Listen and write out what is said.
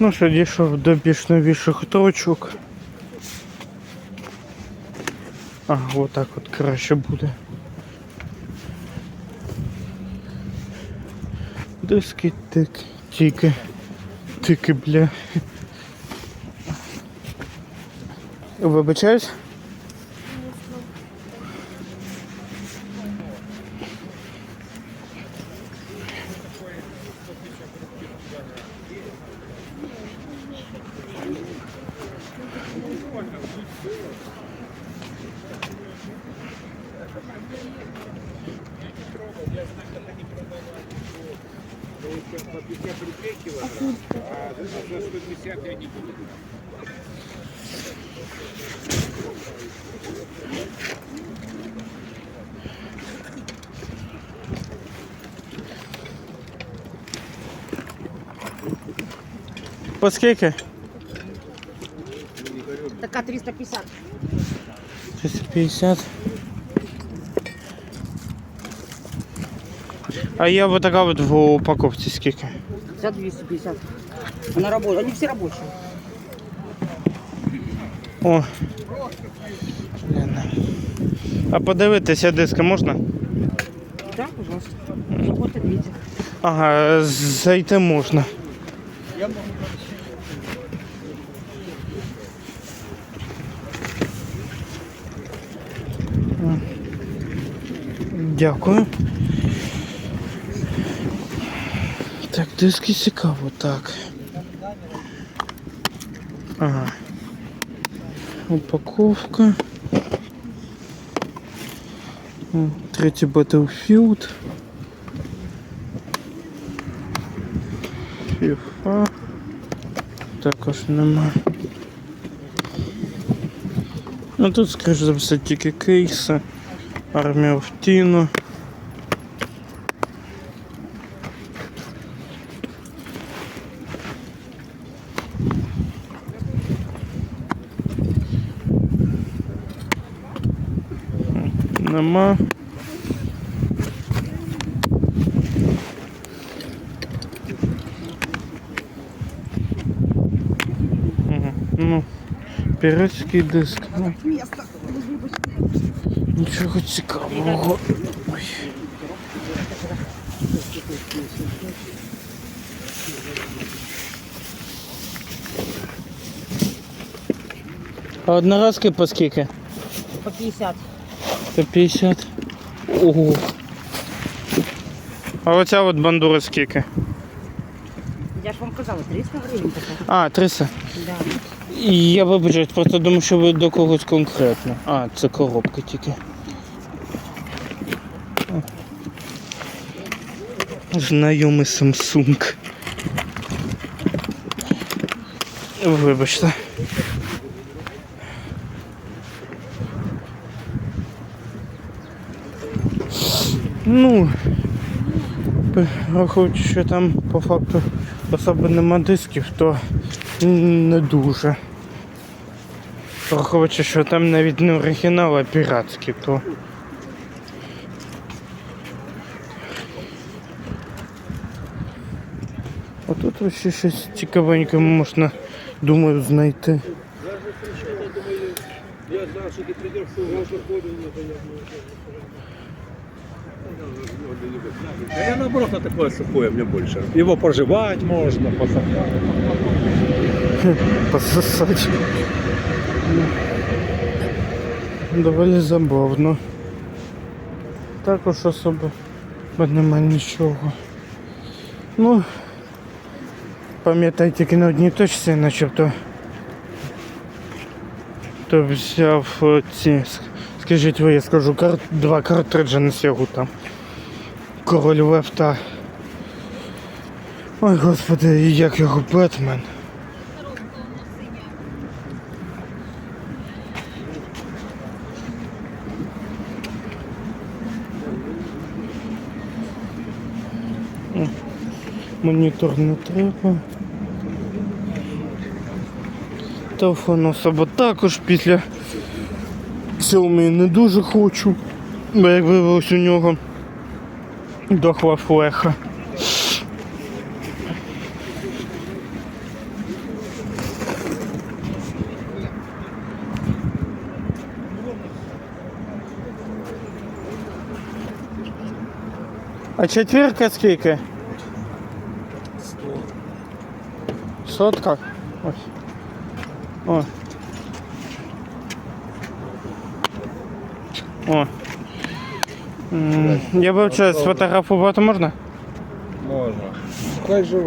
Ну що, дійшов до більш новіших точок. Ага, отак от краще буде. Диски тик, тільки, тики, бля. Вибачаюсь? сейчас по 50 рублей килограмм, а за 150 я не буду. По скільки? Така 350. 350. А я вот така вот в упаковці скільки? За 250. Она работает. Они все рабочие. О. А подивитися диска можна? Да, пожалуйста. Дивіться. Ага, зайти можна. М. Дякую. Так, диски цікаво, так. Ага. Упаковка. М, Третій Battlefield. FIFA. Також нема. Ну тут, скоріш за все, тільки кейси. Армія в Тіну. Нема. Ну, піратський диск. Ну, нічого цікавого. Ой. А одноразки по скільки? По 50. По 50. Ого. А оця от бандура скільки? Я ж вам казала, 300 гривень така. А, 300. Да. І Я вибачаюсь, просто думаю, що ви до когось конкретно. А, це коробка тільки. Знайомий Samsung. Вибачте. Ну, рахуючи, що там по факту особи нема дисків, то не дуже. Враховуючи, що там навіть не оригінал, а піратський, то. Отут ще щось цікавеньке можна, думаю, знайти. Да я наоборот на такое сухое мне больше. Его проживать можно, посадить. Пососать. Доволі забавно. Також особо нема нічого. Ну, пам'ятай тільки на одній точці, начебто. То взяв ці, скажіть ви, я скажу, кар... два картриджа на сягу там. Король Лев та. Ой, господи, як його Бетмен. Монітор не треба. Телефон особо також після Xiaomi не дуже хочу. Бо як виявилось у нього до Хвафлеха. А четвірка скільки? Сотка? ой О. О. Я вивчаю, сфотографувати можна? Можно. Хай живе.